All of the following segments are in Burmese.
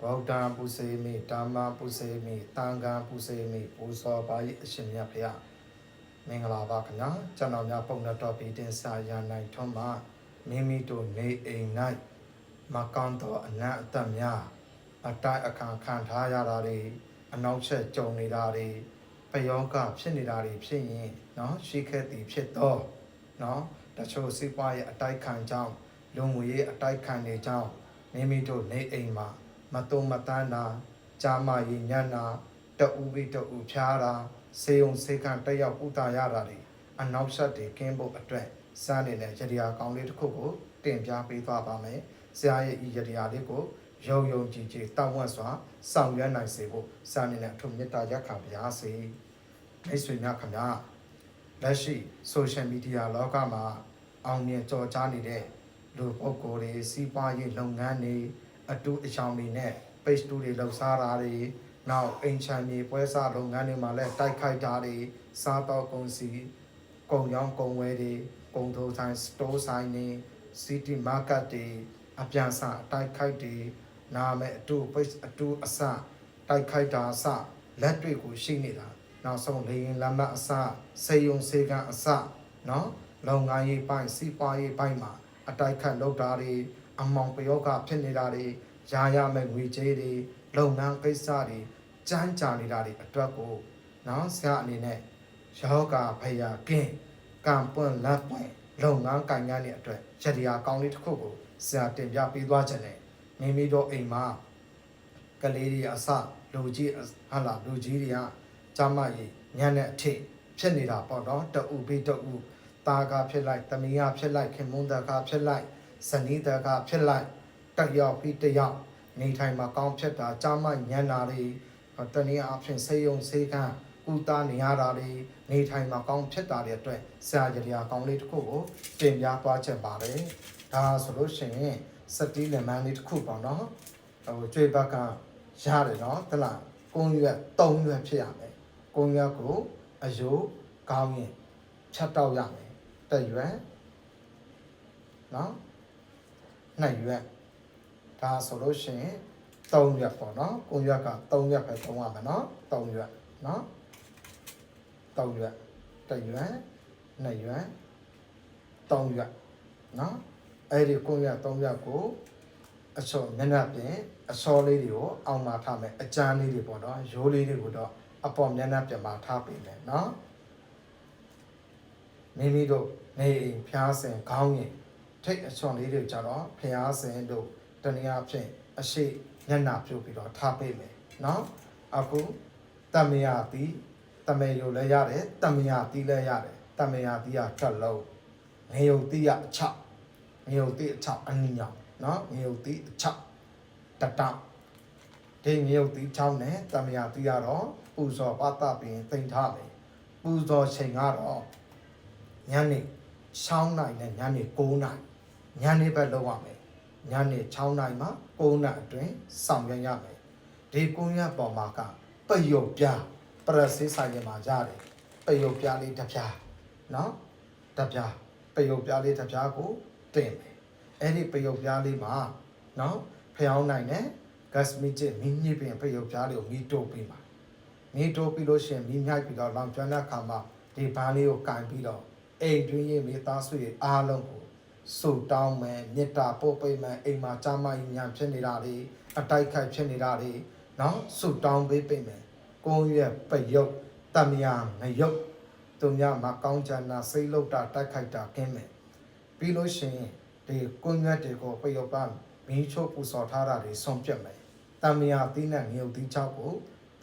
ဗုဒ္ဓံပုစေမိဓမ္မပုစေမိသံဃံပုစေမိပူဇော်ပါ၏အရှင်မြတ်ဖေယမင်္ဂလာပါခင်ဗျာကျွန်တော်များပုံတော်ပြီးတင်စာရနိုင်ထွန်းမှာမိမိတို့နေအိမ်၌မကောင်းသောအနတ်အသက်များအတိုက်အခါခံထားရတာတွေအနောက်ချက်ကြုံနေတာတွေပယောဂဖြစ်နေတာတွေဖြစ်ရင်เนาะရှိခဲ့သည်ဖြစ်တော့เนาะတချို့စိပွားရဲ့အတိုက်ခံကြောင်းလူငွေရေးအတိုက်ခံတွေကြောင်းမိမိတို့နေအိမ်မှာ မတုံမတန်းတာကြာမရင်ညံ့တာတအူပြီးတအူဖြားတာစေုံစေကံတက်ရောက်ဥတာရတာတွေအနောက်ဆက်တွေကင်းဖို့အတွက်စမ်းနေတဲ့ရတရားကောင်းလေးတစ်ခုကိုတင်ပြပေးသွားပါမယ်ဆရာရဲ့ဤရတရားလေးကိုယုံယုံကြည်ကြည်တောင်းဝတ်စွာဆောင်ရွက်နိုင်စေဖို့စမ်းနေတဲ့အထုမေတ္တာရက်ခံပါရစေမိတ်ဆွေများခင်ဗျာလက်ရှိ social media လောကမှာအောင်မြင်ကြော်ကြားနေတဲ့လူပုဂ္ဂိုလ်တွေစီးပွားရေးလုပ်ငန်းတွေ အတူအချောင်တွေနဲ့ page 2တွေလှုပ်ရှားတာတွေနောက်အိမ်ချမ်းမြေပွဲစားလုပ်ငန်းတွေမှာလည်းတိုက်ခိုက်တာတွေစားတော့ကုန်စီကုန်ရောင်းကုန်ဝယ်တွေကုန်ထိုးဆိုင် store ဆိုင်တွေ city market တွေအပြန်စအတိုက်ခိုက်တွေနာမဲ့အတူ page အတူအစတိုက်ခိုက်တာအစလက်တွေကိုရှိနေတာနောက်ဆုံးလေရင်လမ်းမအစစေယုံစေကံအစနော်လုံငန်းရေးပိုင်းစီးပွားရေးပိုင်းမှာအတိုက်ခတ်လုပ်တာတွေ အမောင်ပယောဂဖြစ်နေတာတွေရာရမဲ့ငွေကြေးတွေလုပ်ငန်းကိစ္စတွေကြမ်းကြာနေတာတွေအတွက်ကိုနော်ဆရာအနေနဲ့ယောဂဖယာကင်းကံပွင့်လက်ပွင့်လုပ်ငန်းကိုင်ငန်းတွေအတွက်ရတရားကောင်းလေးတစ်ခုကိုဆရာတင်ပြပေးသွားခြင်းနဲ့မိမိတို့အိမ်မှာကလေးတွေအစလူကြီးဟာလာလူကြီးတွေကကြမ်းမကြီးညံ့တဲ့အထိဖြစ်နေတာပေါ့နော်တူပြီးတူตาကဖြစ်လိုက်တမီးကဖြစ်လိုက်ခင်မွန်းတကဖြစ်လိုက် ဇနီးတကဖြစ်လိုက်တက်ရောက်ပြီးတက်ရောက်နေထိုင်မှာကောင်းဖြစ်တာကြမ်းမညံ့တာတွေတနည်းအားဖြင့်ဆေးရုံဆေးကန်းဥတာနေရတာတွေနေထိုင်မှာကောင်းဖြစ်တာတွေအတွက်ဆရာကြရာကောင်းလေးတစ်ခုကိုတင်ပြသွားချက်ပါတယ်ဒါဆိုလို့ရှိရင်စတီးလက်မန်းလေးတစ်ခုပေါ့နော်ဟိုကျွေးဘက်ကရတယ်နော်တလားကုန်းရွက်၃ရွက်ဖြစ်ရမယ်ကုန်းရွက်ကိုအယိုးကောင်းရင်ဖြတ်တောက်ရမယ်တစ်ရွက်နော် နှစ်ရွက်ဒါဆိုလို့ရှိရင်၃ရွက်ပေါ့နော်ကုန်းရွက်က၃ရွက်ပဲသုံးရမယ်နော်၃ရွက်နော်၃ရွက်တစ်ရွက်နှစ်ရွက်၃ရွက်နော်အဲ့ဒီကုန်းရွက်၃ရွက်ကိုအစောမျက်နှာပြင်အစောလေးတွေကိုအောက်မှာထားမယ်အကြမ်းလေးတွေပေါ့နော်ရိုးလေးတွေကိုတော့အပေါ်မျက်နှာပြင်မှာထားပေးမယ်နော်မိမိတို့နေအိမ်ဖျားဆင်ခေါင်းရင် ထိတ်အချွန်လေးတွေကြတော့ဖျားဆင်တို့တနည်းအားဖြင့်အရှိမျက်နှာပြုတ်ပြီးတော့ထားပေးမယ်နော်အခုတမယတိတမေယိုလည်းရတယ်တမယတိလည်းရတယ်တမယတိကတစ်လုံးငယုတ်တိကအချငယုတ်တိအချအနိညာနော်ငယုတ်တိအချတတဒီငယုတ်တိ6နဲ့တမယတိကတော့ပူဇော်ပတပင်သိမ့်ထားမယ်ပူဇော်ချိန်ကတော့ညနေ 6နိုင်နဲ့ညနေ9နိုင်ညနေဘက်လောက်ရမယ်ညနေ6နိုင်မှာ9နိုင်အတွင်းဆောင်ရွက်ရမယ်ဒီကုန်းရပေါ်မှာကပယုတ်ပြပရဆေးဆိုင်ရမှာရတယ်ပယုတ်ပြလေးတစ်ပြားနော်တစ်ပြားပယုတ်ပြလေးတစ်ပြားကိုတင်မယ်အဲ့ဒီပယုတ်ပြလေးမှာနော်ဖျောင်းနိုင်တဲ့ gas မီချစ်မီးညစ်ပင်ပယုတ်ပြလေးကိုမီးတိုးပြီးပါမီးတိုးပြီးလို့ရှိရင်မီးမြိုက်ပြီးတော့လောင်ကျွမ်းတဲ့အခါမှာဒီဘားလေးကိုကင်ပြီးတော့ အိမ်တွင်းရေးမိသားစုရဲ့အားလုံးကိုစူတောင်းမယ်မေတ္တာပို့ပေးမယ်အိမ်မှာကြာမကြီးညာဖြစ်နေတာတွေအတိုက်ခိုက်ဖြစ်နေတာတွေနော်စူတောင်းပေးပေးမယ်ကိုယ်ရဲ့ပယုတ်တမယာငယုတ်သူများမှာကောင်းချမ်းသာစိတ်လောက်တာတိုက်ခိုက်တာကင်းမယ်ပြီးလို့ရှိရင်ဒီကိုယ်ရွက်တွေကိုပယုတ်ပါမင်းချို့ပူစော်ထားတာတွေဆုံးပြတ်မယ်တမယာသီးနဲ့ငယုတ်သီးချောက်ကို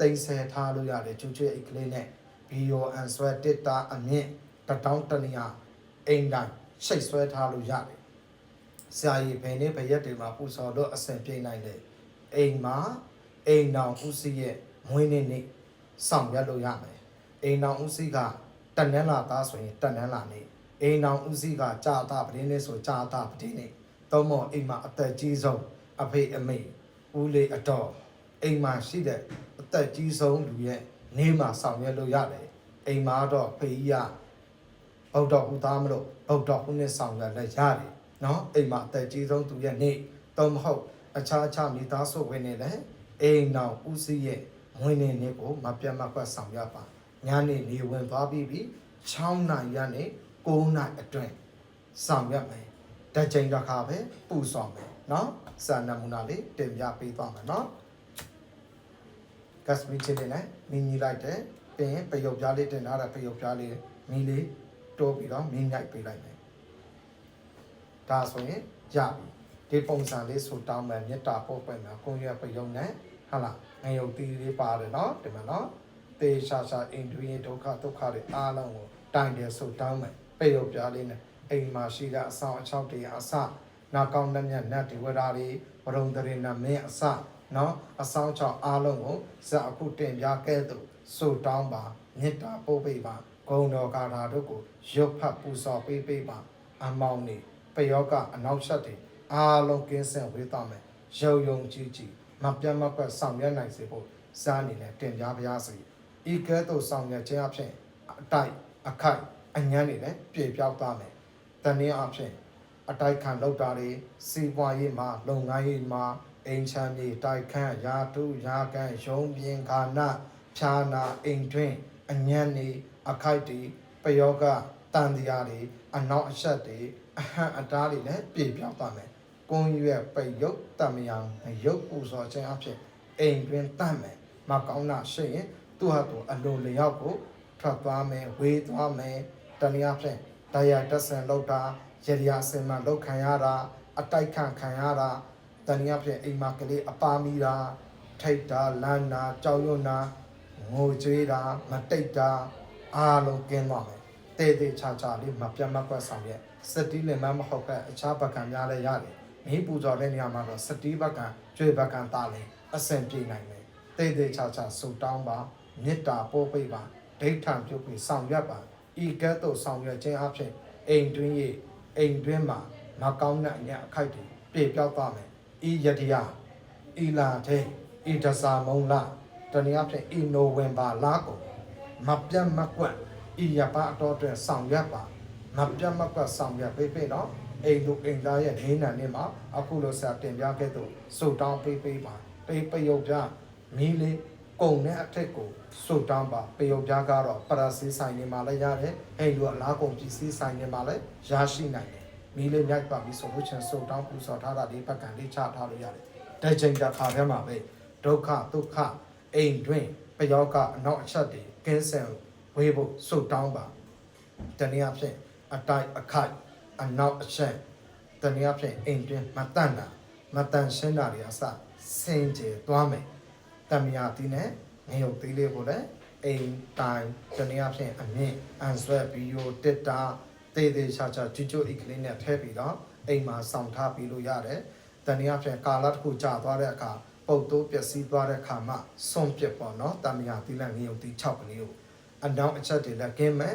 တိမ်ဆယ်ထားလို့ရတယ်ချွချွအိတ်ကလေးနဲ့ BON ဆွဲတစ်တာအမြင့် တတောင်းတနေရအိမ်တိုင်းရှိတ်ဆွဲထားလို့ရတယ်ဆရာကြီးဘယ်နေ့ဘယ်ရက်တွေမှာပူစော်လို့အဆင်ပြေနိုင်တယ်အိမ်မှာအိမ်တော်ဦးစီးရဲ့မွေးနေ့နေ့ဆောင်ရွက်လို့ရမယ်အိမ်တော်ဦးစီးကတနန်းလာသားဆိုရင်တနန်းလာနေ့အိမ်တော်ဦးစီးကကြာတာပတင်းနေ့ဆိုကြာတာပတင်းနေ့သုံးမောအိမ်မှာအသက်ကြီးဆုံးအဖေအမေဦးလေးအတော်အိမ်မှာရှိတဲ့အသက်ကြီးဆုံးလူရဲ့နေ့မှာဆောင်ရွက်လို့ရတယ်အိမ်မှာတော့ဖေးကြီးက ဗုဒ္ဓဟူသားမလို့ဗုဒ္ဓဟူနဲ့ဆောင်ရလက်ရတယ်နော်အိမ်မှာအသက်ကြီးဆုံးသူရဲ့နေ့တော့မဟုတ်အခြားအခြားမိသားစုဝင်နေလည်းအိမ်နောက်ဦးစီးရဲ့ဝင်နေနေကိုမပြတ်မကွက်ဆောင်ရပါညနေနေဝင်သွားပြီးပြီး6နာရီကနေ9နာရီအတွင်းဆောင်ရမယ်တကြိမ်တစ်ခါပဲပူဆောင်မယ်နော်စာနမူနာလေးတင်ပြပေးသွားမယ်နော်ကတ်စပီချစ်လေးနဲ့မီညီလိုက်တယ်ပြီးရင်ပယုတ်ပြားလေးတင်ထားတဲ့ပယုတ်ပြားလေးမီလေး တိုးပြီးတော့မီညိုက်ပေးလိုက်မယ်ဒါဆိုရင်ရပြီဒီပုံစံလေးဆိုတောင်းမယ်မေတ္တာပို့ပွင့်မယ်ကိုရပယုတ်နဲ့ဟာလားငယုတ်တီးလေးပါတယ်နော်ဒီမှာနော်တေရှာရှာအိန္ဒိယဒုက္ခဒုက္ခတွေအားလုံးကိုတိုင်တယ်ဆိုတောင်းမယ်ပယုတ်ပြားလေးနဲ့အိမ်မှာရှိတဲ့အဆောင်အချောက်တွေအစနာကောင်းတဲ့မြတ်နတ်ဒီဝရတွေဝရုံတရေနမင်းအစနော်အဆောင်ချောင်းအားလုံးကိုဇက်အခုတင်ပြခဲ့သူစုတောင်းပါမေတ္တာပို့ပေးပါ ဂုံတော်ကာထာတို့ကိုရုပ်ဖတ်ပူဇော်ပေးပေးပါအမောင်းနေပယောကအနောက်ဆက်တွေအားလုံးကင်းစင်ဝေးသွားမယ်ရုံယုံကြည်ကြည်မပြတ်မကွက်ဆောင်ရွက်နိုင်စေဖို့စားအနေနဲ့တင်ပြပါရစေဤကဲ့သို့ဆောင်ရွက်ခြင်းအဖြစ်အတိုက်အခိုက်အညံ့နေလည်းပြေပြောက်သွားမယ်တနည်းအားဖြင့်အတိုက်ခံလောက်တာတွေစီးပွားရေးမှာလုပ်ငန်းရေးမှာအိမ်ချမ်းမြေတိုက်ခန့်ရာထုရာကန်ရုံးပြင်းခါနာဖြာနာအိမ်တွင်းအညံ့နေ အခိုက်တွေပယောဂတန်တရားတွေအနောက်အဆက်တွေအဟံအတားတွေလည်းပြေပြောက်သွားမယ်။ကုန်းရွက်ပိတ်ရုပ်တမယံရုပ်ပူဇော်ခြင်းအဖြစ်အိမ်တွင်တတ်မယ်။မကောင်းတာရှိရင်သူ့ဟာသူအလိုလျောက်ကိုထွက်သွားမယ်ဝေးသွားမယ်တနည်းအားဖြင့်တရားတက်ဆန်လောက်တာရရအစင်မှလောက်ခံရတာအတိုက်ခံခံရတာတနည်းအားဖြင့်အိမ်မှာကလေးအပါမီတာထိတ်တာလန်းတာကြောက်ရွံ့တာငိုကြွေးတာမတိတ်တာ အားလုံးကင်းသွားမယ်တေးသေးချာချာလေးမပြတ်မကွက်ဆောင်ရဲ့စတိလည်းမမဟုတ်ပဲအခြားဘက်ကံများလည်းရတယ်မင်းပူဇော်တဲ့နေရာမှာတော့စတိဘက်ကံကျွေဘက်ကံတာလည်းအဆင်ပြေနိုင်တယ်တေးသေးချာချာဆူတောင်းပါမေတ္တာပို့ပေးပါဒိဋ္ဌံပြုတ်ပြီးဆောင်ရွက်ပါဤကဲ့သို့ဆောင်ရွက်ခြင်းအဖြစ်အိမ်တွင်းရဲ့အိမ်တွင်းမှာမကောင်းတဲ့အညာအခိုက်တွေပြေပြောက်သွားမယ်ဤယတရာဤလာတဲ့ဤဒစာမုံလာတနည်းအားဖြင့်ဤနိုဝင်ဘာလကို မပြတ်မကွက်ဤရပါအတော်တွင်ဆောင်ရွက်ပါမပြတ်မကွက်ဆောင်ရွက်ပေးပေးနော်အိမ်တို့အိမ်သားရဲ့နေနံနေမှာအခုလိုဆက်တင်ပြခဲ့သူစုတောင်းပေးပေးပါပေးပယုတ်ပြမီးလေးကုံနဲ့အထက်ကိုစုတောင်းပါပယုတ်ပြကတော့ပရစီဆိုင်နေမှာလည်းရတယ်အိမ်တို့အလားကုန်ပစ္စည်းဆိုင်နေမှာလည်းရရှိနိုင်တယ်မီးလေးမြိုက်ပါပြီဆိုလို့ချင်းစုတောင်းပူဇော်ထားတာဒီဘက်ကလေးချထားလို့ရတယ်တဲ့ချိန်တစ်ခါတည်းမှာပဲဒုက္ခဒုက္ခအိမ်တွင် ပယောကအနောက်အချက်တွေကင်းစင်ဝေးဖို့စုတောင်းပါတနည်းအားဖြင့်အတိုက်အခိုက်အနောက်အချက်တနည်းအားဖြင့်အိမ်တွင်မတန်တာမတန်ရှင်းတာတွေအစစင်ကြယ်သွားမယ်တမယာတီးနဲ့ငရုတ်သေးလေးကိုလည်းအိမ်တိုင်းတနည်းအားဖြင့်အမြင့်အန်ဆွဲဗီဒီယိုတစ်တာတေးသေးချာချာကြွကြွအိတ်ကလေးနဲ့ထည့်ပြီးတော့အိမ်မှာစောင့်ထားပြီးလို့ရတယ်တနည်းအားဖြင့်ကာလတစ်ခုကြာသွားတဲ့အခါ ပုတ်တိုးပျက်စီးသွားတဲ့အခါမှစွန့်ပစ်ပေါ့နော်တမယာတီးနဲ့ငရုတ်တီး6ကလေးကိုအနောက်အချက်တွေလည်းကင်းမဲ့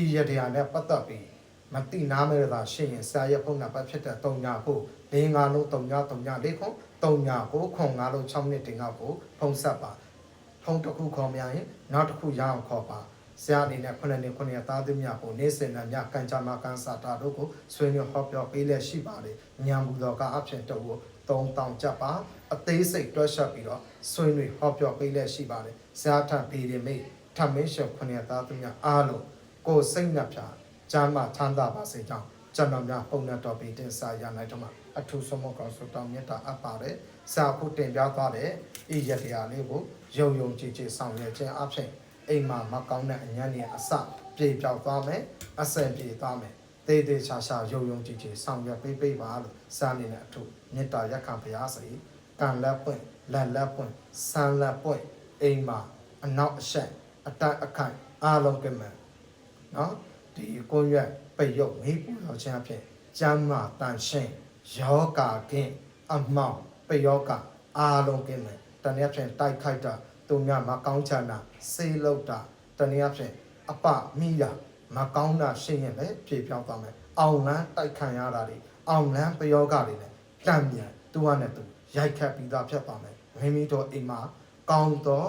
ဤရတရားနဲ့ပတ်သက်ပြီးမတိနာမဲတာရှင်းရင်ဆရာရဲ့ဖုန်းနံပါတ်ဖြစ်တဲ့3ညာကို၄၅လုံး3ညာ3ညာ၄ခု3ညာကိုခွန်5လုံး6နှစ်တင်ငေါ့ကိုဖုန်းဆက်ပါဖုန်းတစ်ခုခေါ်များရင်နောက်တစ်ခုရအောင်ခေါ်ပါဆရာအနေနဲ့ခုနှစ်နှစ်ခုနှစ်သားသမီးများကိုနေ့စဉ်နဲ့ညကန်ကြမှာကန်စာတာတို့ကိုဆွေးနွေးဟောပြောပေးလက်ရှိပါတယ်ညံဘူးတော်ကအဖြစ်တော့ကို3000ကျပ်ပါ အသေးစိတ်တွက်ချက်ပြီးတော့ဆွေးနွေးဟောပြောပေးလက်ရှိပါတယ်ဆရာထဗီဒီမိတ်ထမင်းရှောခုနှစ်သားသမီးများအားလုံးကိုယ်စိတ်နှပြကျမ်းမာချမ်းသာပါစေကြောင်းကျွန်တော်များပုံနဲ့တော်ပြီးတင်စာရနိုင်တော့မှာအထူးဆုံးမကောင်းဆိုတောင်းမြတ်တာအပ်ပါတယ်စာဖို့တင်ပြသွားတဲ့ဤရတရားလေးကိုယုံယုံကြည်ကြည်ဆောင်ရွက်ခြင်းအဖြစ်အိမ်မှာမကောင်းတဲ့အညံ့နေအစပြေပြောက်သွားမယ်အဆင်ပြေသွားမယ်တေးသေးချာချာယုံယုံကြည်ကြည်ဆောင်ရွက်ပေးပေးပါလို့စာနေနဲ့အထူးမေတ္တာရက်ခံပါရစေ ကံလက်ပွင့်လက်လက်ပွင့်ဆန်းလက်ပွင့်အိမ်မှာအနောက်အရှက်အတက်အခိုင်အားလုံးကမှန်နော်ဒီကိုရွက်ပိတ်ရုပ်မေးပူတော်ခြင်းအဖြစ်ကျမ်းမာတန်ရှင်းယောဂါကင်းအမောင်ပိတ်ယောဂအားလုံးကင်းမယ်တနည်းအားဖြင့်တိုက်ခိုက်တာသူများမကောင်းချမ်းတာစေးလောက်တာတနည်းအားဖြင့်အပမိတာမကောင်းတာရှင်းရင်လည်းဖြေပြောင်းသွားမယ်အောင်လန်းတိုက်ခံရတာတွေအောင်လန်းပယောဂတွေလည်းတံမြန်သူကနဲ့သူ ရိုက်ခတ်ပြီးသားဖြစ်ပါမယ်မိမိတို့အိမ်မှာကောင်းသော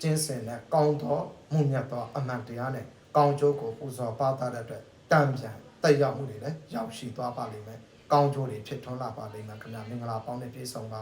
ကျင့်စဉ်နဲ့ကောင်းသောမှုမြတ်သောအမှန်တရားနဲ့ကောင်းကျိုးကိုပူဇော်ပါတာတဲ့အတွက်တံပြန်တက်ရောက်မှုတွေလည်းရောက်ရှိသွားပါလိမ့်မယ်ကောင်းကျိုးတွေဖြစ်ထွန်းလာပါလိမ့်မယ်ခင်ဗျာမင်္ဂလာပေါင်းနဲ့ပြည့်စုံပါ